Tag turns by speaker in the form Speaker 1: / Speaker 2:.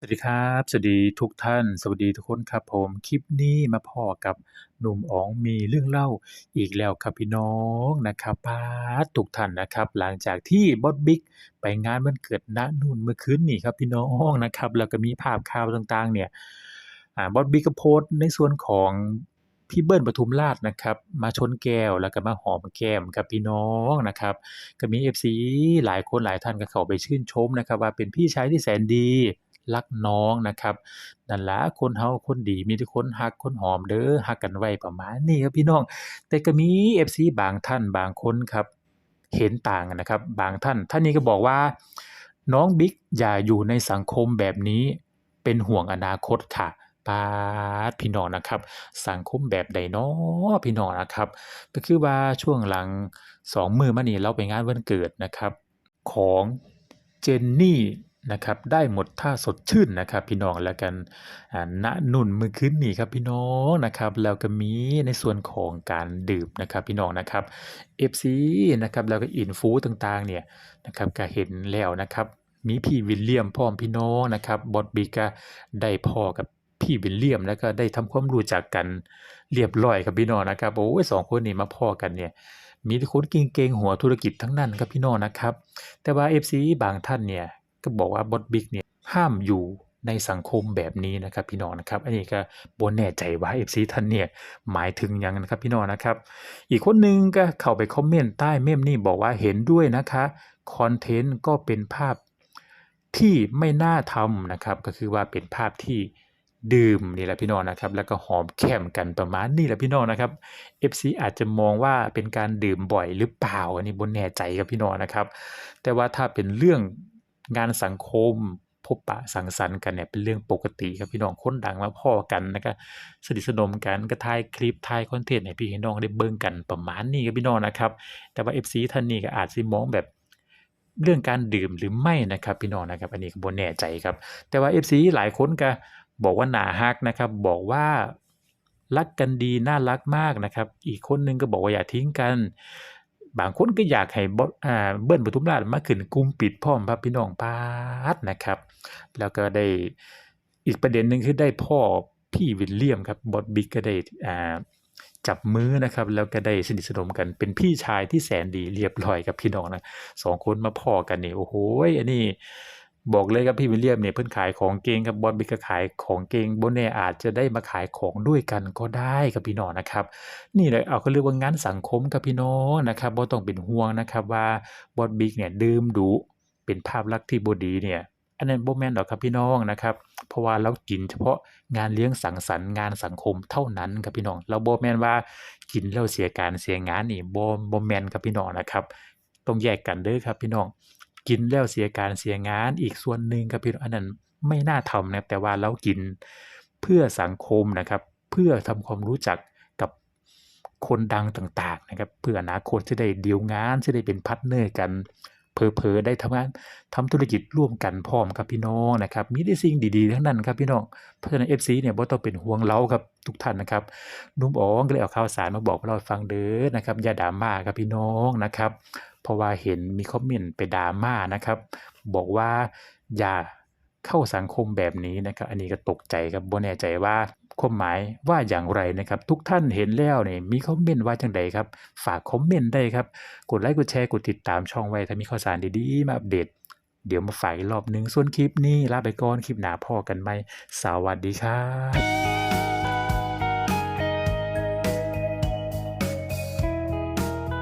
Speaker 1: สวัสดีครับ สวัสดีทุกท่าน สวัสดีทุกคนครับผม คลิปนี้มาพ้อกับหนุ่มอ๋องมีเรื่องเล่าอีกแล้วครับพี่น้องนะครับป๊าทุกท่านนะครับ หลังจากที่บอสบิ๊กไปงานวันเกิดณนู่นเมื่อคืนนี้ครับพี่น้องนะครับแล้วก็มีภาพข่าวต่างๆ เนี่ยบอสบิ๊กก็โพสต์ในส่วนของพี่เบิลปทุมราชนะครับ มาชนแก้วแล้วก็มาหอมแก้มครับพี่น้องนะครับ ก็มี FC หลายคนหลายท่านก็เข้าไปชื่นชมนะครับ ว่าเป็นพี่ชายที่แสนดี รักน้องนะครับนั่นละคนเราคนดีมีแต่คนรักคนหอมเด้อรักกันไว้ประมาณนี้ครับพี่น้อง แต่ก็มี FC บางท่านบางคนครับ เห็นต่างนะครับ บางท่าน ท่านนี้ก็บอกว่า น้องบิ๊กอย่าอยู่ในสังคมแบบนี้ เป็นห่วงอนาคตค่ะปาดพี่น้องนะครับ สังคมแบบใดน้อพี่น้องนะครับ ก็คือว่าช่วงหลัง2มื้อมานี้เราไปงานวันเกิดนะครับ ของเจนนี่ นะครับได้หมดท่าสดชื่นนะครับ พี่น้องแล้วกันณนู่นมื้อคืนนี้ครับพี่น้องนะครับแล้วก็มีในส่วนของการดื่มนะครับพี่น้องนะครับ FC นะครับแล้วก็อินฟูต่างๆเนี่ยนะครับก็เห็นแล้วนะครับ มีพี่วิลเลียมพร้อมพี่น้องนะครับบอสบิ๊กก็ได้พ้อกับพี่วิลเลียมแล้วก็ได้ทำความรู้จักกันเรียบร้อยครับพี่น้องนะครับโอ้ย2คนนี้มาพ้อกันเนี่ยมีแต่คนเก่งๆหัวธุรกิจทั้งนั้นครับพี่น้องนะครับ แต่ว่า FC บางท่านเนี่ย ก็บอกว่าบอสบิ๊กเนี่ยห้ามอยู่ในสังคมแบบนี้นะครับพี่น้องนะครับ อันนี้ก็บ่แน่ใจว่า FC ท่านเนี่ยหมายถึงยังนะครับพี่น้องนะครับ อีกคนหนึ่งก็เข้าไปคอมเมนต์ใต้เมมนี้บอกว่าเห็นด้วยนะคะคอนเทนต์ก็เป็นภาพที่ไม่น่าทำนะครับ ก็คือว่าเป็นภาพที่ดื่มนี่แหละพี่น้องนะครับ แล้วก็หอมแก้มกันประมาณนี้แหละพี่น้องนะครับ FC อาจจะมองว่าเป็นการดื่มบ่อยหรือเปล่าอันนี้บ่แน่ใจครับพี่น้องนะครับ แต่ว่าถ้าเป็นเรื่อง งานสังคมพบปะสังสรรค์กันเนี่ยเป็นเรื่องปกติครับพี่น้องคนดังมาพ้อกันแล้วก็สนิทสนมกันก็ถ่ายคลิปถ่ายคอนเทนต์ให้พี่น้องได้เบิ่งกันประมาณนี้ครับพี่น้องนะครับ แต่ว่า FC ท่านนี้ก็อาจสิมองแบบเรื่องการดื่มหรือไม่นะครับพี่น้องนะครับ อันนี้ก็บ่แน่ใจครับ แต่ว่า FC หลายคนก็บอกว่าน่ารักนะครับ บอกว่ารักกันดีน่ารักมากนะครับ อีกคนหนึ่งก็บอกว่าอย่าทิ้งกัน บางคนก็อยากให้เบิลปทุมราชมาขึ้นกุมปิดพ่อมพระพี่น้องปาดนะครับ แล้วก็ได้อีกประเด็นหนึ่งคือได้พ่อพี่วิลเลียมครับบอดบิ๊กก็ได้จับมือนะครับ แล้วก็ได้สนิทสนมกันเป็นพี่ชายที่แสนดีเรียบร้อยกับพี่น้องนะสองคนมาพ่อกันนี่โอ้โหอันนี้ บอกเลยครับพี่วิลเลียมเนี่ยเพิ่นขายของเก่งครับบอสบิ๊กก็ขายของเก่งบ่แน่อาจจะได้มาขายของด้วยกันก็ได้ครับพี่น้องนะครับ นี่แหละเอาเขาเรียกว่างานสังคมครับพี่น้องนะครับบ่ต้องเป็นห่วงนะครับว่าบอสบิ๊กเนี่ยดื่มดุเป็นภาพลักษณ์ที่บดีเนี่ยอันนั้นบ่แม่นดอกครับพี่น้องนะครับ เพราะว่าเรากินเฉพาะงานเลี้ยงสังสรรค์งานสังคมเท่านั้นครับพี่น้อง เราบ่แม่นว่ากินแล้วเสียการเสียงานนี่บ่บ่แม่นครับพี่น้องนะครับ ต้องแยกกันเด้อครับพี่น้อง กินแล้วเสียการเสียงาน อีกส่วนหนึ่งครับพี่น้องอันนั้นไม่น่าทำนะครับแต่ว่าเรากินเพื่อสังคมนะครับ เพื่อทำความรู้จักกับคนดังต่างๆนะครับ เพื่ออนาคตจะได้ดีลงานจะได้เป็นพาร์ทเนอร์กัน เผลอๆได้ทำงานทำธุรกิจร่วมกันพร้อมครับพี่น้องนะครับ มีแต่สิ่งดีๆทั้งนั้นครับพี่น้องเพราะฉะนั้น FC เนี่ยบ่ต้องเป็นห่วงเราครับทุกท่านนะครับนุ่มอ๋องก็เลยเอาข่าวสารมาบอกเราฟังเด้อนะครับอย่าดราม่าครับพี่น้องนะครับ เพราะว่าเห็นมีคอมเมนต์ไปดราม่านะครับ บอกว่าอย่าเข้าสังคมแบบนี้นะครับ อันนี้ก็ตกใจครับบ่แน่ใจว่า ความหมายว่าอย่างไรนะครับ ทุกท่านเห็นแล้วเนี่ยมีคอมเมนต์ว่าจั่งใดครับ ฝากคอมเมนต์ได้ครับ กดไลค์กดแชร์กดติดตามช่องไว้ถ้ามีข่าวสารดีๆมาอัปเดต เดี๋ยวมาฝายรอบหนึ่งส่วนคลิปนี้ลาไปก่อนคลิปหน้าพ่อกันไหมสวัสดีครับ